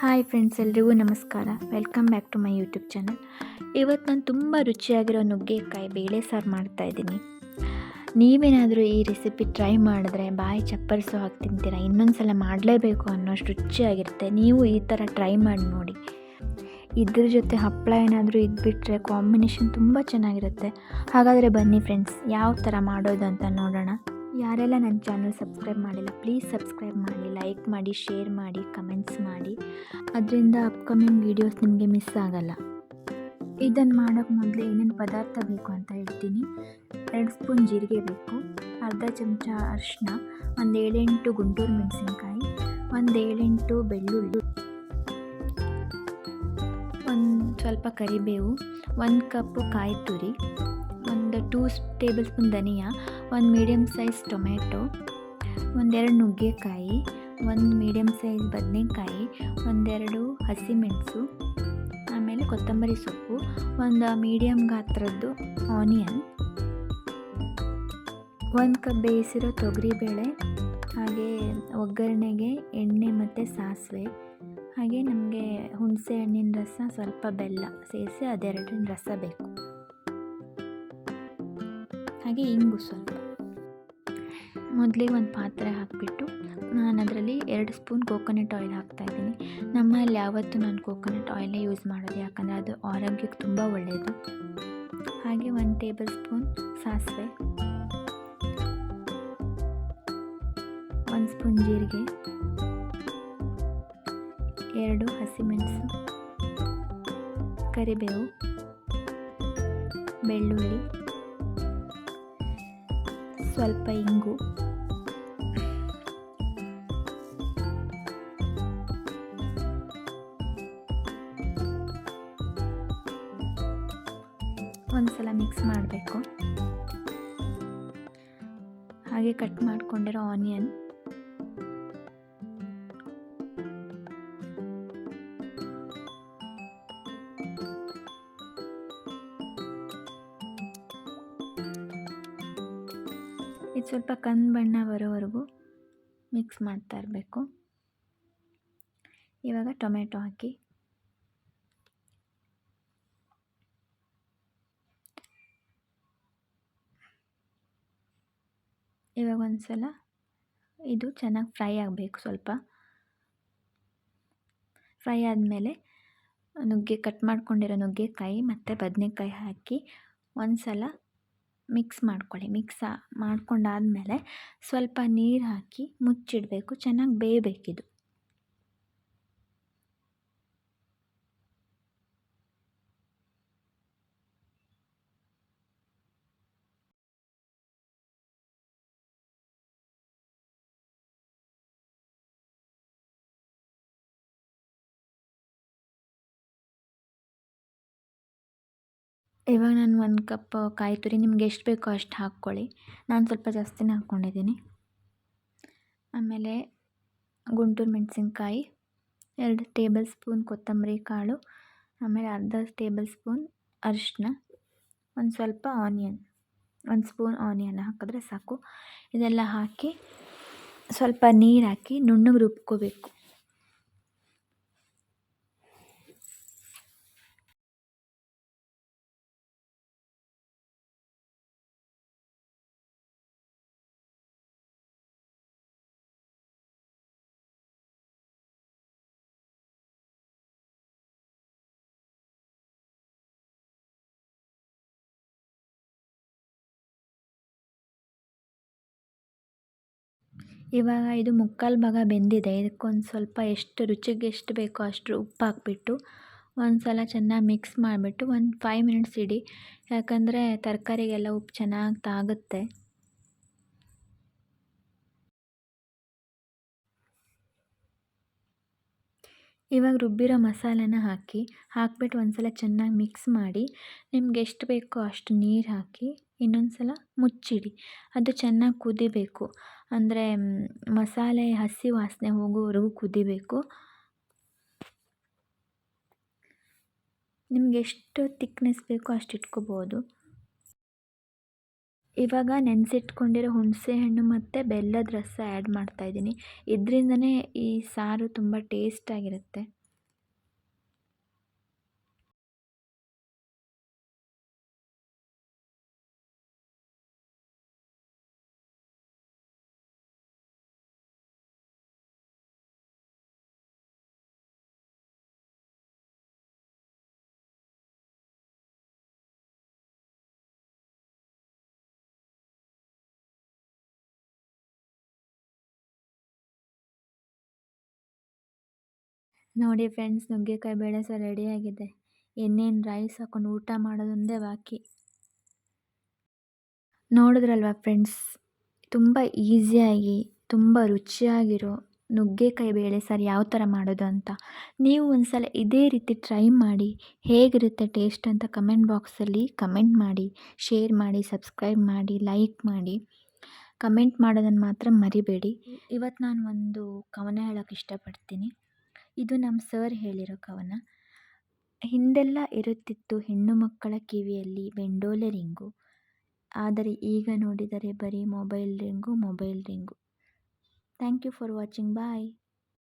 Hi friends, ಎಲ್ರಿಗೂ ನಮಸ್ಕಾರ. Welcome back to my YouTube channel. ಇವತ್ತು ನಾನು ತುಂಬ ರುಚಿಯಾಗಿರೋ ನುಗ್ಗೆಕಾಯಿ ಬೇಳೆ ಸಾರು ಮಾಡ್ತಾಯಿದ್ದೀನಿ ನೀವೇನಾದರೂ ಈ ರೆಸಿಪಿ ಟ್ರೈ ಮಾಡಿದ್ರೆ ಬಾಯಿ ಚಪ್ಪರಿಸೋ ಹಾಕಿ ತಿಂತೀರಾ ಇನ್ನೊಂದು ಸಲ ಮಾಡಲೇಬೇಕು ಅನ್ನೋಷ್ಟು ರುಚಿಯಾಗಿರುತ್ತೆ. ನೀವು ಈ ಥರ ಟ್ರೈ ಮಾಡಿ ನೋಡಿ. ಇದ್ರ ಜೊತೆ ಹಪ್ಪಳ ಏನಾದರೂ ಇದ್ಬಿಟ್ರೆ ಕಾಂಬಿನೇಷನ್ ತುಂಬ ಚೆನ್ನಾಗಿರುತ್ತೆ. ಹಾಗಾದರೆ ಬನ್ನಿ ಫ್ರೆಂಡ್ಸ್, ಯಾವ ಥರ ಮಾಡೋದು ಅಂತ ನೋಡೋಣ. ಯಾರೆಲ್ಲ ನನ್ನ ಚಾನಲ್ ಸಬ್ಸ್ಕ್ರೈಬ್ ಮಾಡಿಲ್ಲ ಪ್ಲೀಸ್ ಸಬ್ಸ್ಕ್ರೈಬ್ ಮಾಡಿ ಲೈಕ್ ಮಾಡಿ ಶೇರ್ ಮಾಡಿ ಕಮೆಂಟ್ಸ್ ಮಾಡಿ. ಅದರಿಂದ ಅಪ್ಕಮಿಂಗ್ ವೀಡಿಯೋಸ್ ನಿಮಗೆ ಮಿಸ್ ಆಗಲ್ಲ. ಇದನ್ನು ಮಾಡೋಕ್ಕೆ ಮೊದಲು ಏನೇನು ಪದಾರ್ಥ ಬೇಕು ಅಂತ ಹೇಳ್ತೀನಿ. ಎರಡು ಸ್ಪೂನ್ ಜೀರಿಗೆ ಬೇಕು, ಅರ್ಧ ಚಮಚ ಅರಿಶಿನ ಒಂದು ಏಳೆಂಟು ಗುಂಟೂರು ಮೆಣಸಿನ್ಕಾಯಿ, ಒಂದು ಏಳೆಂಟು ಬೆಳ್ಳುಳ್ಳಿ, ಒಂದು ಸ್ವಲ್ಪ ಕರಿಬೇವು, ಒಂದು ಕಪ್ಪು ಕಾಯಿ ತುರಿ ಒಂದು ಟೂ ಟೇಬಲ್ ಸ್ಪೂನ್ ಧನಿಯಾ ಒಂದು ಮೀಡಿಯಮ್ ಸೈಜ್ ಟೊಮೆಟೊ ಒಂದೆರಡು ನುಗ್ಗೆಕಾಯಿ, ಒಂದು ಮೀಡಿಯಮ್ ಸೈಜ್ ಬದನೆಕಾಯಿ, ಒಂದೆರಡು ಹಸಿಮೆಣಸು ಆಮೇಲೆ ಕೊತ್ತಂಬರಿ ಸೊಪ್ಪು, ಒಂದು ಮೀಡಿಯಮ್ ಗಾತ್ರದ್ದು ಆನಿಯನ್ ಒಂದು ಕಪ್ ಬೇಯಿಸಿರೋ ತೊಗರಿಬೇಳೆ ಹಾಗೆ ಒಗ್ಗರಣೆಗೆ ಎಣ್ಣೆ ಮತ್ತು ಸಾಸಿವೆ, ಹಾಗೆ ನಮಗೆ ಹುಣಸೆ ಹಣ್ಣಿನ ರಸ ಸ್ವಲ್ಪ ಬೆಲ್ಲ ಸೇರಿಸಿ ಅದೆರಡರ ರಸ ಬೇಕು. ಹಾಗೆ ಇಂಗು ಸ್ವಲ್ಪ ಮೊದಲಿಗೆ ಒಂದು ಪಾತ್ರೆ ಹಾಕಿಬಿಟ್ಟು ನಾನು ಅದರಲ್ಲಿ ಎರಡು ಸ್ಪೂನ್ ಕೋಕೋನಟ್ ಆಯಿಲ್ ಹಾಕ್ತಾಯಿದ್ದೀನಿ ನಮ್ಮಲ್ಲಿ ಯಾವತ್ತೂ ನಾನು ಕೋಕೋನಟ್ ಆಯಿಲೇ ಯೂಸ್ ಮಾಡೋದು, ಯಾಕಂದರೆ ಅದು ಆರೋಗ್ಯಕ್ಕೆ ತುಂಬ ಒಳ್ಳೆಯದು ಹಾಗೆ ಒಂದು ಟೇಬಲ್ ಸ್ಪೂನ್ ಸಾಸಿವೆ. ಒಂದು ಸ್ಪೂನ್ ಜೀರಿಗೆ. ಎರಡು ಹಸಿಮೆಣಸು. ಕರಿಬೇವು. ಬೆಳ್ಳುಳ್ಳಿ. ಸ್ವಲ್ಪ ಇಂಗು. ಒಂದ್ಸಲ ಮಿಕ್ಸ್ ಮಾಡಬೇಕು. ಹಾಗೆ ಕಟ್ ಮಾಡಿಕೊಂಡಿರೋ ಆನಿಯನ್. ಇದು ಸ್ವಲ್ಪ ಕಂದು ಬಣ್ಣ ಬರೋವರೆಗೂ ಮಿಕ್ಸ್ ಮಾಡ್ತಾ ಇರಬೇಕು. ಇವಾಗ ಟೊಮೆಟೊ ಹಾಕಿ. ಇವಾಗ ಒಂದು ಸಲ ಇದು ಚೆನ್ನಾಗಿ ಫ್ರೈ ಆಗಬೇಕು ಸ್ವಲ್ಪ. ಫ್ರೈ ಆದಮೇಲೆ ನುಗ್ಗೆ, ಕಟ್ ಮಾಡ್ಕೊಂಡಿರೋ ನುಗ್ಗೆಕಾಯಿ ಮತ್ತು ಬದನೆಕಾಯಿ ಹಾಕಿ ಒಂದು ಸಲ ಮಿಕ್ಸ್ ಮಾಡ್ಕೊಳ್ಳಿ ಮಿಕ್ಸ್ ಮಾಡ್ಕೊಂಡಾದಮೇಲೆ ಸ್ವಲ್ಪ ನೀರು ಹಾಕಿ ಮುಚ್ಚಿಡಬೇಕು ಚೆನ್ನಾಗಿ ಬೇಯಬೇಕಿದು. ಇವಾಗ ನಾನು ಒಂದು ಕಪ್ ಕಾಯಿ ತುರಿ ನಿಮ್ಗೆ ಎಷ್ಟು ಬೇಕೋ ಅಷ್ಟು ಹಾಕ್ಕೊಳ್ಳಿ. ನಾನು ಸ್ವಲ್ಪ ಜಾಸ್ತಿನೇ ಹಾಕ್ಕೊಂಡಿದ್ದೀನಿ. ಆಮೇಲೆ ಗುಂಟೂರು ಮೆಣಸಿನ್ಕಾಯಿ, ಎರಡು ಟೇಬಲ್ ಸ್ಪೂನ್ ಕೊತ್ತಂಬರಿ ಕಾಳು, ಆಮೇಲೆ ಅರ್ಧ ಟೇಬಲ್ ಸ್ಪೂನ್ ಅರಿಶಿನ ಒಂದು ಸ್ವಲ್ಪ ಆನಿಯನ್, ಒಂದು ಸ್ಪೂನ್ ಆನಿಯನ್ ಹಾಕಿದ್ರೆ ಸಾಕು. ಇದೆಲ್ಲ ಹಾಕಿ ಸ್ವಲ್ಪ ನೀರು ಹಾಕಿ ನುಣ್ಣಗೆ ರುಬ್ಕೋಬೇಕು. ಇವಾಗ ಇದು ಮುಕ್ಕಾಲು ಭಾಗ ಬೆಂದಿದೆ. ಇದಕ್ಕೊಂದು ಸ್ವಲ್ಪ ಎಷ್ಟು ರುಚಿಗೆ ಎಷ್ಟು ಬೇಕೋ ಅಷ್ಟು ಉಪ್ಪು ಹಾಕ್ಬಿಟ್ಟು ಒಂದು ಸಲ ಚೆನ್ನಾಗಿ ಮಿಕ್ಸ್ ಮಾಡಿಬಿಟ್ಟು ಒಂದು ಫೈವ್ ಮಿನಿಟ್ಸ್ ಇಡಿ. ಯಾಕಂದರೆ ತರಕಾರಿಗೆಲ್ಲ ಉಪ್ಪು ಚೆನ್ನಾಗಿ ತಾಗುತ್ತೆ. ಇವಾಗ ರುಬ್ಬಿರೋ ಮಸಾಲೆನ ಹಾಕಿ ಹಾಕ್ಬಿಟ್ಟು ಒಂದು ಸಲ ಚೆನ್ನಾಗಿ ಮಿಕ್ಸ್ ಮಾಡಿ, ನಿಮ್ಗೆ ಎಷ್ಟು ಬೇಕೋ ಅಷ್ಟು ನೀರು ಹಾಕಿ ಇನ್ನೊಂದು ಸಲ ಮುಚ್ಚಿಡಿ. ಅದು ಚೆನ್ನಾಗಿ ಕುದಿಬೇಕು. ಅಂದರೆ ಮಸಾಲೆ, ಹಸಿ ವಾಸನೆ ಹೋಗೋವರೆಗೂ ಕುದಿಬೇಕು. ನಿಮ್ಗೆ ಎಷ್ಟು ತಿಕ್ನೆಸ್ ಬೇಕೋ ಅಷ್ಟು ಇಟ್ಕೋಬೋದು. ಇವಾಗ ನೆನೆಸಿಟ್ಕೊಂಡಿರೋ ಹಣ್ಣು ಮತ್ತು ಬೆಲ್ಲದ ರಸ ಆ್ಯಡ್ ಮಾಡ್ತಾಯಿದ್ದೀನಿ ಇದರಿಂದನೇ ಈ ಸಾರು ತುಂಬ ಟೇಸ್ಟಾಗಿರುತ್ತೆ ನೋಡಿ ಫ್ರೆಂಡ್ಸ್, ನುಗ್ಗೆಕಾಯಿ ಬೇಳೆ ಸಹ ರೆಡಿಯಾಗಿದೆ. ಇನ್ನೇನು ರೈಸ್ ಹಾಕೊಂಡು ಊಟ ಮಾಡೋದೊಂದೇ ಬಾಕಿ. ನೋಡಿದ್ರಲ್ವ ಫ್ರೆಂಡ್ಸ್, ತುಂಬ ಈಸಿಯಾಗಿ ತುಂಬ ರುಚಿಯಾಗಿರೋ ನುಗ್ಗೆಕಾಯಿ ಬೇಳೆ ಸಾರು ಯಾವ ಥರ ಮಾಡೋದು ಅಂತ. ನೀವು ಒಂದು ಸಲ ಇದೇ ರೀತಿ ಟ್ರೈ ಮಾಡಿ, ಹೇಗಿರುತ್ತೆ ಟೇಸ್ಟ್ ಅಂತ ಕಮೆಂಟ್ ಬಾಕ್ಸಲ್ಲಿ ಕಮೆಂಟ್ ಮಾಡಿ ಶೇರ್ ಮಾಡಿ ಸಬ್ಸ್ಕ್ರೈಬ್ ಮಾಡಿ ಲೈಕ್ ಮಾಡಿ. ಕಮೆಂಟ್ ಮಾಡೋದನ್ನು ಮಾತ್ರ ಮರಿಬೇಡಿ. ಇವತ್ತು ನಾನು ಒಂದು ಕವನ ಹೇಳೋಕ್ಕೆ ಇಷ್ಟಪಡ್ತೀನಿ. ಇದು ನಮ್ಮ ಸರ್ ಹೇಳಿರೋ ಕವನ. ಹಿಂದೆಲ್ಲ ಇರುತ್ತಿತ್ತು ಹೆಣ್ಣು ಮಕ್ಕಳ ಕಿವಿಯಲ್ಲಿ ಬೆಂಡೋಲೆ ರಿಂಗು. ಆದರೆ ಈಗ ನೋಡಿದರೆ ಬರೀ mobile ring mobile ring. Thank you for watching. Bye.